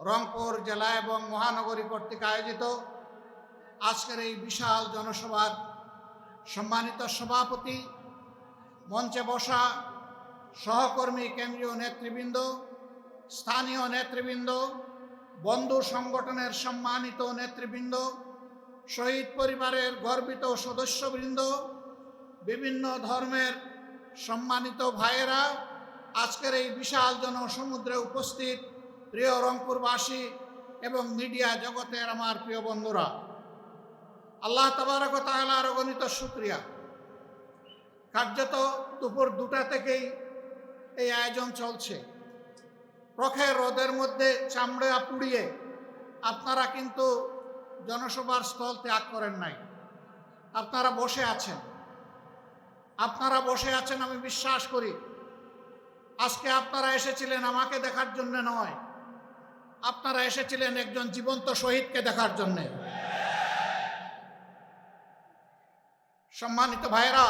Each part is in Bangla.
রংপুর জেলা এবং মহানগরী কর্তৃক আয়োজিত আজকের এই বিশাল জনসভার সম্মানিত সভাপতি, মঞ্চে বসা সহকর্মী কেন্দ্রীয় নেতৃবৃন্দ, স্থানীয় নেতৃবৃন্দ, বন্ধু সংগঠনের সম্মানিত নেতৃবৃন্দ, শহীদ পরিবারের গর্বিত সদস্যবৃন্দ, বিভিন্ন ধর্মের সম্মানিত ভাইয়েরা, আজকের এই বিশাল জনসমুদ্রে উপস্থিত প্রিয় রংপুরবাসী এবং মিডিয়া জগতের আমার প্রিয় বন্ধুরা, আল্লাহ তবারক তালার অগণিত শুক্রিয়া কার্যত দুপুর দুটা থেকেই এই আয়োজন চলছে। প্রখের রোদের মধ্যে চামড়া পুড়িয়ে আপনারা কিন্তু জনসভার স্থল ত্যাগ করেন নাই। আপনারা বসে আছেন। আপনারা বসে আছেন আমি বিশ্বাস করি। আজকে আপনারা এসেছিলেন আমাকে দেখার জন্য নয় আপনারা এসেছিলেন একজন জীবন্ত শহীদকে দেখার জন্যে। সম্মানিত ভাইরা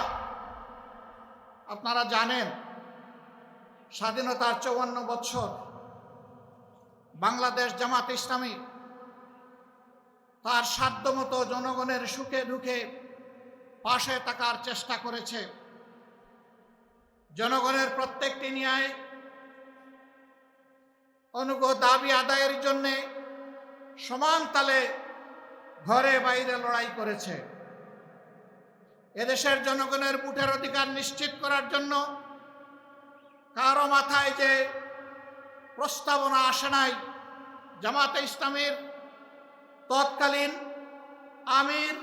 আপনারা জানেন, স্বাধীনতার চৌয়ান্ন বছর বাংলাদেশ জামাত ইসলামী তার সাধ্যমতো জনগণের সুখে দুঃখে পাশে থাকার চেষ্টা করেছে। জনগণের প্রত্যেকটি ন্যায় অনুগ দাবি আদায়ের জন্যে সমান তালে ঘরে বাইরে লড়াই করেছে। এদেশের জনগণের বুটের অধিকার নিশ্চিত করার জন্য কারও মাথায় যে প্রস্তাবনা আসে নাই, জামাতে ইসলামের তৎকালীন আমির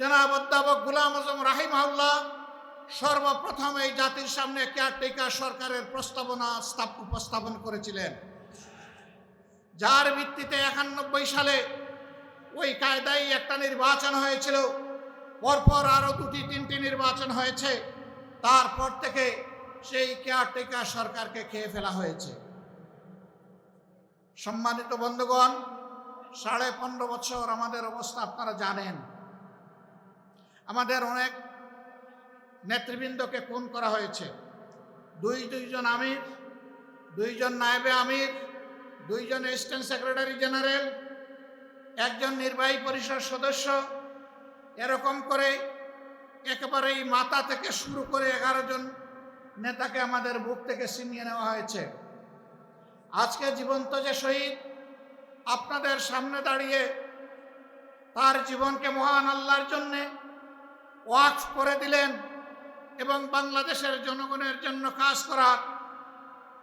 জনাব অধ্যাপক গুলাম আজম রাহিমাউল্লাহ সর্বপ্রথম এই জাতির সামনে কেয়ারটেকার সরকারের প্রস্তাবনা স্থাপ- উপস্থাপন করেছিলেন। যার ভিত্তিতে একানব্বই সালে ওই কায়দায় একটা নির্বাচন হয়েছিল। পরপর আরও দুটি, তিনটি নির্বাচন হয়েছে। তারপর থেকে সেই কেয়ারটেকার সরকারকে খেয়ে ফেলা হয়েছে। সম্মানিত বন্ধুগণ, সাড়ে পনেরো বছর আমাদের অবস্থা আপনারা জানেন। আমাদের অনেক নেতৃবৃন্দকে খুন করা হয়েছে। দুই, দুইজন আমির, দুইজন নায়েবে আমির, দুইজন অ্যাসিস্ট্যান্ট সেক্রেটারি জেনারেল, একজন নির্বাহী পরিষদ সদস্য। এরকম করে একেবারেই মাতা থেকে শুরু করে এগারো জন নেতাকে আমাদের বুক থেকে ছিনিয়ে নেওয়া হয়েছে। আজকে জীবন্ত যে শহীদ, আপনাদের সামনে দাঁড়িয়ে তার জীবনকে মহান আল্লাহর জন্যে ওয়াকফ করে দিলেন। এবং বাংলাদেশের জনগণের জন্য কাজ করার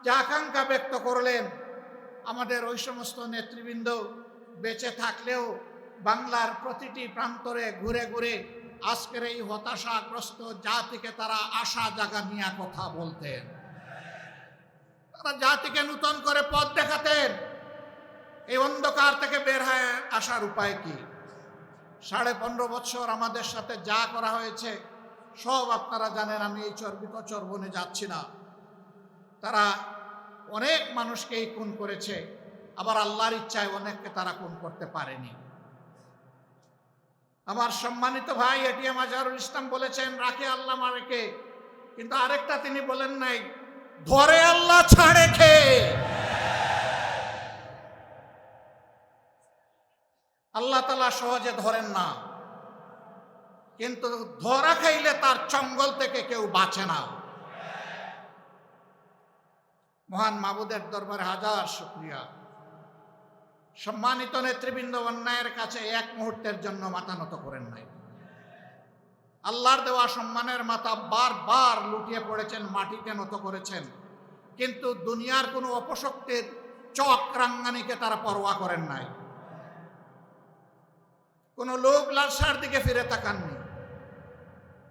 যে আকাঙ্ক্ষা ব্যক্ত করলেন, আমাদের ওই সমস্ত নেতৃবৃন্দ বেঁচে থাকলেও বাংলার প্রতিটি প্রান্তরে ঘুরে ঘুরে আজকের এই হতাশাগ্রস্ত জাতিকে তারা আশা জাগা নিয়ে কথা বলতেন। তারা জাতিকে নূতন করে পথ দেখাতেন। এই অন্ধকার থেকে বের হয়ে আসার উপায় কি? সাড়ে পনেরো বছর আমাদের সাথে যা করা হয়েছে সব আপনারা জানেন, আমি এই চর্বিত চর্বনে যাচ্ছি না। তারা অনেক মানুষকেই খুন করেছে, আবার আল্লাহর ইচ্ছায় অনেককে তারা খুন করতে পারেনি। আমার সম্মানিত ভাই এটিএম আজহারুল ইসলাম বলেছেন, রাখে আল্লাহ মারেকে। কিন্তু আরেকটা তিনি বলেন নাই, ধরে আল্লাহ ছাড়ে খেয়ে আল্লাহ তালা সহজে ধরেন না। কিন্তু ধরা খাইলে তার চঙ্গল থেকে কেউ বাঁচে না। মহান মাবুদের দরবারে হাজার শুক্রিয়া। সম্মানিত নেতৃবৃন্দ, অন্যায়ের কাছে এক মুহূর্তের জন্য মাথা নত করেন নাই। আল্লাহর দেওয়া সম্মানের মাথা বারবার লুটিয়ে পড়েছেন, মাটিতে নত করেছেন। কিন্তু দুনিয়ার কোনো অপশক্তির চক্রাঙ্গানিকে তারা পরোয়া করেন নাই। কোনো লোক লালসার দিকে ফিরে তাকাননি।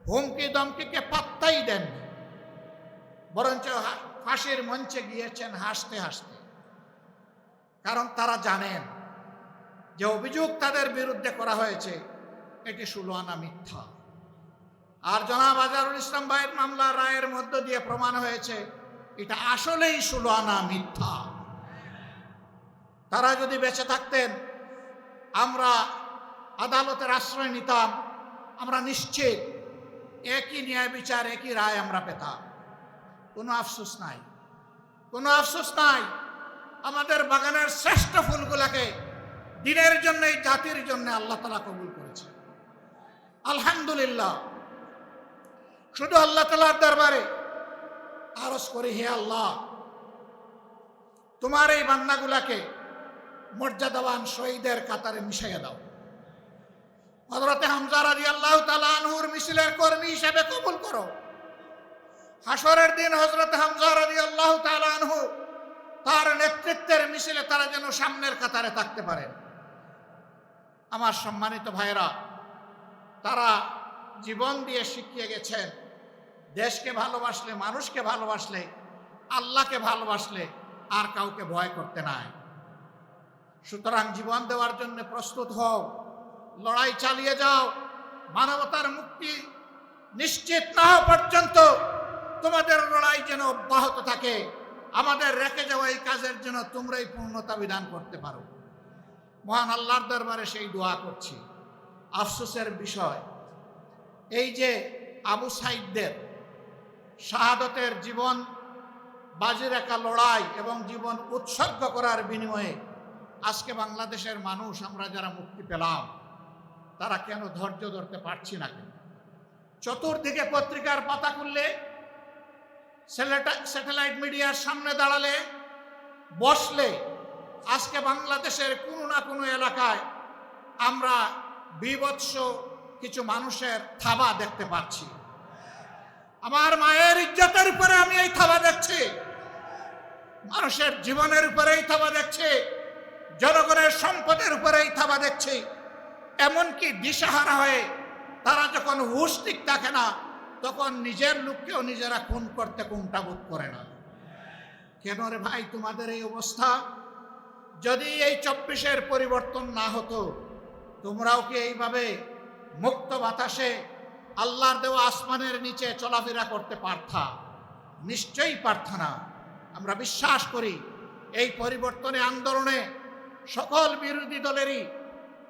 হুমকি দমকিকে পাত্তাই দেননি বরঞ্চ ফাঁসির মঞ্চে গিয়েছেন হাসতে হাসতে। কারণ তারা জানেন যে অভিযোগ তাদের বিরুদ্ধে করা হয়েছে, এটি সুলোয়ানা মিথ্যা। আর জনাব আজারুল ইসলাম ভাইয়ের মামলা রায়ের মধ্য দিয়ে প্রমাণ হয়েছে, এটা আসলেই সুলোয়ানা মিথ্যা। তারা যদি বেঁচে থাকতেন, আমরা আদালতের আশ্রয় নিতাম, আমরা নিশ্চিত একই ন্যায় বিচার, একই রায় আমরা পেতাম। কোনো আফসোস নাই। কোনো আফসোস নাই। আমাদের বাগানের শ্রেষ্ঠ ফুলগুলাকে দিনের জন্য এই জাতির জন্য আল্লাহ তালা কবুল করেছে। আলহামদুলিল্লাহ। শুধু আল্লাহ তালার দরবারে। আরজ করি, হে আল্লাহ, তোমার এই বান্নাগুলাকে মর্যাদাবান শহীদের কাতারে মিশাইয়া দাও। হজরতে হামজা রাজি আল্লাহ তালা আনহুর মিছিলের কর্মী হিসেবে কবুল করো। হাসরের দিন হজরত হামজা রাজি আল্লাহ তালা আনহু তার নেতৃত্বের মিছিলে তারা যেন সামনের কাতারে থাকতে পারেন আমার সম্মানিত ভাইরা তারা জীবন দিয়ে শিখিয়ে গেছেন, দেশকে ভালোবাসলে, মানুষকে ভালোবাসলে, আল্লাহকে ভালোবাসলে আর কাউকে ভয় করতে নাই। সুতরাং জীবন দেওয়ার জন্য প্রস্তুত হও। লড়াই চালিয়ে যাও। মানবতার মুক্তি নিশ্চিত না পর্যন্ত তোমাদের লড়াই যেন অব্যাহত থাকে। আমাদের রেখে যাওয়া এই কাজের জন্য তোমরাই পূর্ণতা বিধান করতে পারো। মহান আল্লাহর দরবারে সেই দোয়া করছি। আফসোসের বিষয়, এই যে আবু সাইদদের শাহাদতের জীবন, বাজি রেখা লড়াই এবং জীবন উৎসর্গ করার বিনিময়ে আজকে বাংলাদেশের মানুষ, আমরা যারা মুক্তি পেলাম তারা কেন ধৈর্য ধরতে পারছি না কেন? চতুর্দিকে পত্রিকার পাতা খুললে স্যাটেলাইট মিডিয়ার সামনে দাঁড়ালে, বসলে, আজকে বাংলাদেশের কোনো না কোনো এলাকায় আমরা বিভৎস কিছু মানুষের থাবা দেখতে পাচ্ছি। আমার মায়ের ইজ্জতের উপরে আমি এই থাবা দেখছি। মানুষের জীবনের উপরে এই থাবা দেখছি। জনগণের সম্পদের উপরে এই থাবা দেখছি। এমনকি দিশাহারা হয়ে তারা যখন হুশ থাকে না, তখন নিজের লোককেও নিজেরা খুন করতে কোনটা বোধ করে না। কেন রে ভাই তোমাদের এই অবস্থা? যদি এই চব্বিশের পরিবর্তন না হতো, তোমরাও কি এইভাবে মুক্ত বাতাসে আল্লাহর দেওয়া আসমানের নিচে চলাফেরা করতে পারতা? নিশ্চয়ই পারত না। আমরা বিশ্বাস করি, এই পরিবর্তনে, আন্দোলনে সকল বিরোধী দলেরই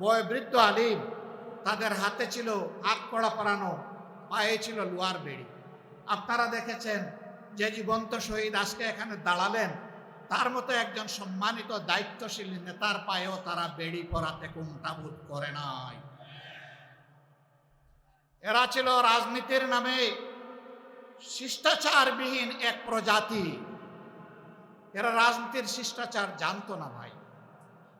বয়বৃদ্ধ আলিম, তাদের হাতে ছিল হাত কড়া পরানো, পায়ে ছিল লোয়ার বেড়ি। আপনারা দেখেছেন যে জীবন্ত শহীদ আজকে এখানে দাঁড়ালেন। তার মতো একজন সম্মানিত, দায়িত্বশীল নেতার পায়েও তারা বেড়ি পরাতে কোনটা বোধ করে নাই। এরা ছিল রাজনীতির নামে শিষ্টাচারবিহীন এক প্রজাতি। এরা রাজনীতির শিষ্টাচার জানতো না ভাই।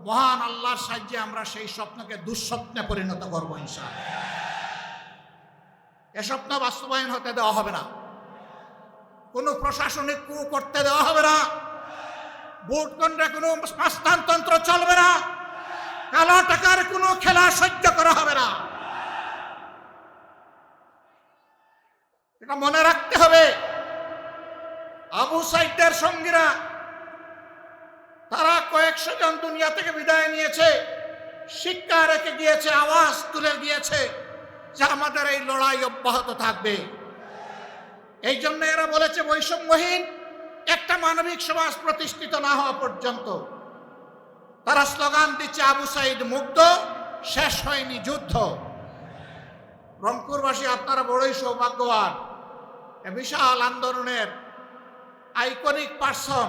মহান আল্লাহর সাহায্যে আমরা সেই স্বপ্নকে দুঃস্বপ্নে পরিণত করব, ইনশাআল্লাহ। এ স্বপ্ন বাস্তবায়ন হতে দেওয়া হবে না। কোনো প্রশাসনিক কু করতে দেওয়া হবে না। ভোট কোনো স্থানতন্ত্র চলবে না। কালো টাকার কোনো খেলা সহ্য করা হবে না। এটা মনে রাখতে হবে। আবু সাইদের সঙ্গীরা তারা কয়েকশো জন দুনিয়া থেকে বিদায় নিয়েছে। শিক্ষা রেখে গিয়েছে, আওয়াজ তুলে দিয়েছে যে আমাদের এই লড়াই অব্যাহত থাকবে। এই জন্য এরা বলেছে, বৈষম্যহীন, একটা মানবিক সমাজ প্রতিষ্ঠিত না হওয়া পর্যন্ত। তারা স্লোগান দিচ্ছে, আবু সাইদ মুগ্ধ, শেষ হয়নি যুদ্ধ। রংপুরবাসী, আপনারা বড়ই সৌভাগ্যবান। বিশাল আন্দোলনের আইকনিক পার্সন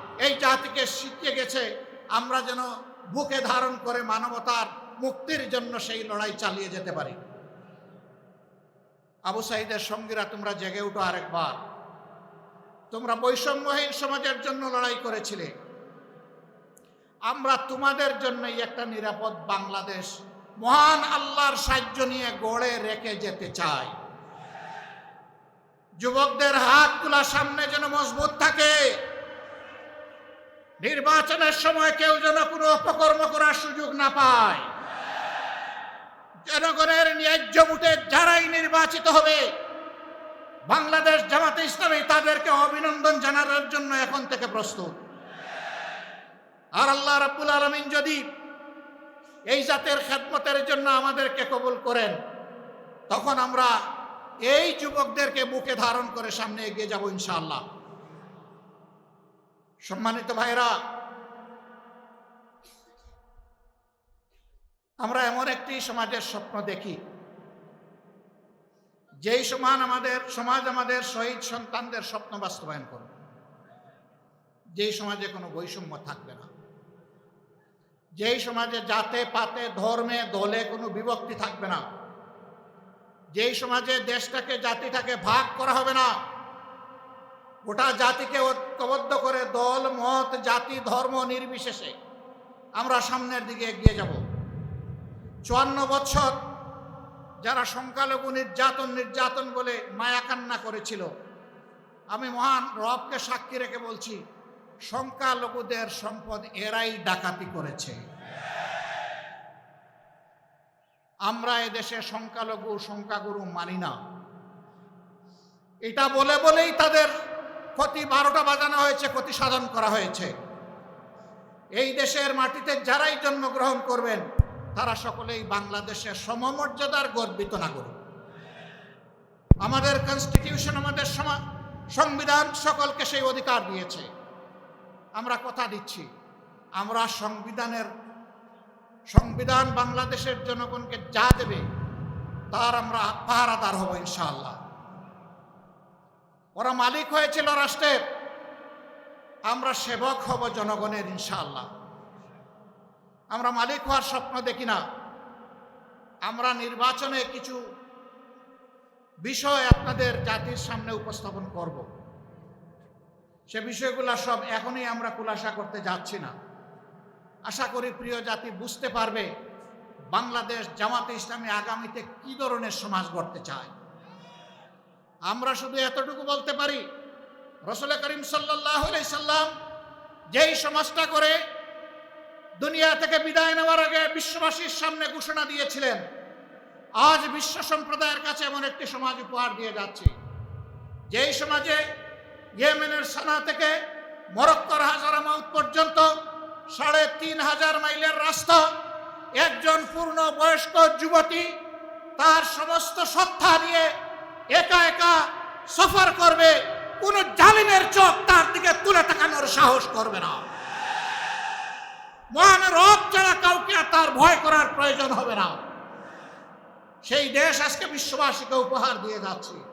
এই জাতিকে শিখিয়ে গেছে, আমরা যেন বুকে ধারণ করে মানবতার মুক্তির জন্য সেই লড়াই চালিয়ে যেতে পারি। আবু সাইদের সঙ্গীরা তোমরা জেগে উঠো আরেকবার। তোমরা বৈষম্যহীন সমাজের জন্য লড়াই করেছিলে। আমরা তোমাদের জন্যই একটা নিরাপদ বাংলাদেশ, মহান আল্লাহর সাহায্য নিয়ে গড়ে রেখে যেতে চাই। যুবকদের হাতগুলা সামনে যেন মজবুত থাকে। নির্বাচনের সময় কেউ যেন কোনো অপকর্ম করার সুযোগ না পায়। জনগণের ন্যায্য ভোটে যারাই নির্বাচিত হবে, বাংলাদেশ জামাতে ইসলামী তাদেরকে অভিনন্দন জানানোর জন্য এখন থেকে প্রস্তুত। আর আল্লাহ রাব্বুল আলমিন যদি এই জাতের খেদমতের জন্য আমাদেরকে কবুল করেন, তখন আমরা এই যুবকদেরকে বুকে ধারণ করে সামনে এগিয়ে যাব ইনশাআল্লাহ। সম্মানিত ভাইরা আমরা এমন একটি সমাজের স্বপ্ন দেখি। যেই সমান আমাদের, সমাজ আমাদের শহীদ সন্তানদের স্বপ্ন বাস্তবায়ন করবে। যেই সমাজে কোনো বৈষম্য থাকবে না। যেই সমাজে জাতে, পাতে, ধর্মে, দলে কোনো বিভক্তি থাকবে না। যেই সমাজে দেশটাকে, জাতিটাকে ভাগ করা হবে না। গোটা জাতিকে ঐক্যবদ্ধ করে দল, মত, জাতি, ধর্ম নির্বিশেষে আমরা সামনের দিকে এগিয়ে যাব। চুয়ান্ন বছর যারা সংখ্যালঘু নির্যাতন নির্যাতন বলে মায়া কান্না করেছিল, আমি মহান রবকে সাক্ষী রেখে বলছি, সংখ্যালঘুদের সম্পদ এরাই ডাকাতি করেছে। আমরা এদেশে সংখ্যালঘু, সংখ্যাগুরু মানি না। এটা বলে বলেই তাদের ক্ষতি বারোটা বাজানো হয়েছে, ক্ষতি সাধন করা হয়েছে। এই দেশের মাটিতে যারাই জন্মগ্রহণ করবেন, তারা সকলেই বাংলাদেশের সমমর্যাদার গর্বিত নাগরিক। আমাদের কনস্টিটিউশন আমাদের সংবিধান সকলকে সেই অধিকার দিয়েছে। আমরা কথা দিচ্ছি, আমরা সংবিধানের, সংবিধান বাংলাদেশের জনগণকে যা দেবে, তার আমরা পাহারাদার হব ইনশাআল্লাহ। ওরা মালিক হয়েছিল রাষ্ট্রের। আমরা সেবক হব জনগণের ইনশাআল্লাহ। আমরা মালিক হওয়ার স্বপ্ন দেখি না। আমরা নির্বাচনে কিছু বিষয় আপনাদের জাতির সামনে উপস্থাপন করব। সে বিষয়গুলো সব এখনই আমরা খুলাসা করতে যাচ্ছি না। আশা করি প্রিয় জাতি বুঝতে পারবে বাংলাদেশ জামাতে ইসলামী আগামীতে কি ধরনের সমাজ গড়তে চায়। আমরা শুধু এতটুকু বলতে পারি, রসুল করিম সাল্লাহ সাল্লাম যেই সমাজটা করে দুনিয়া থেকে বিদায় নেওয়ার আগে বিশ্ববাসীর সামনে ঘোষণা দিয়েছিলেন, আজ বিশ্ব সম্প্রদায়ের কাছে এমন একটি সমাজ উপহার দিয়ে যাচ্ছে। যেই সমাজে ইয়েমেনের সানা থেকে মরক্কর হাজারামাউত পর্যন্ত সাড়ে তিন হাজার মাইলের রাস্তা, একজন পূর্ণ বয়স্ক যুবতী তার সমস্ত সত্তা নিয়ে একা একা সফর করবে, কোন জালিমের চোখ তার দিকে তুলে তাকানোর সাহস করবে না। মহান রব ছাড়া কাউকে তার ভয় করার প্রয়োজন হবে না। সেই দেশ আজকে বিশ্ববাসীকে উপহার দিয়ে যাচ্ছে।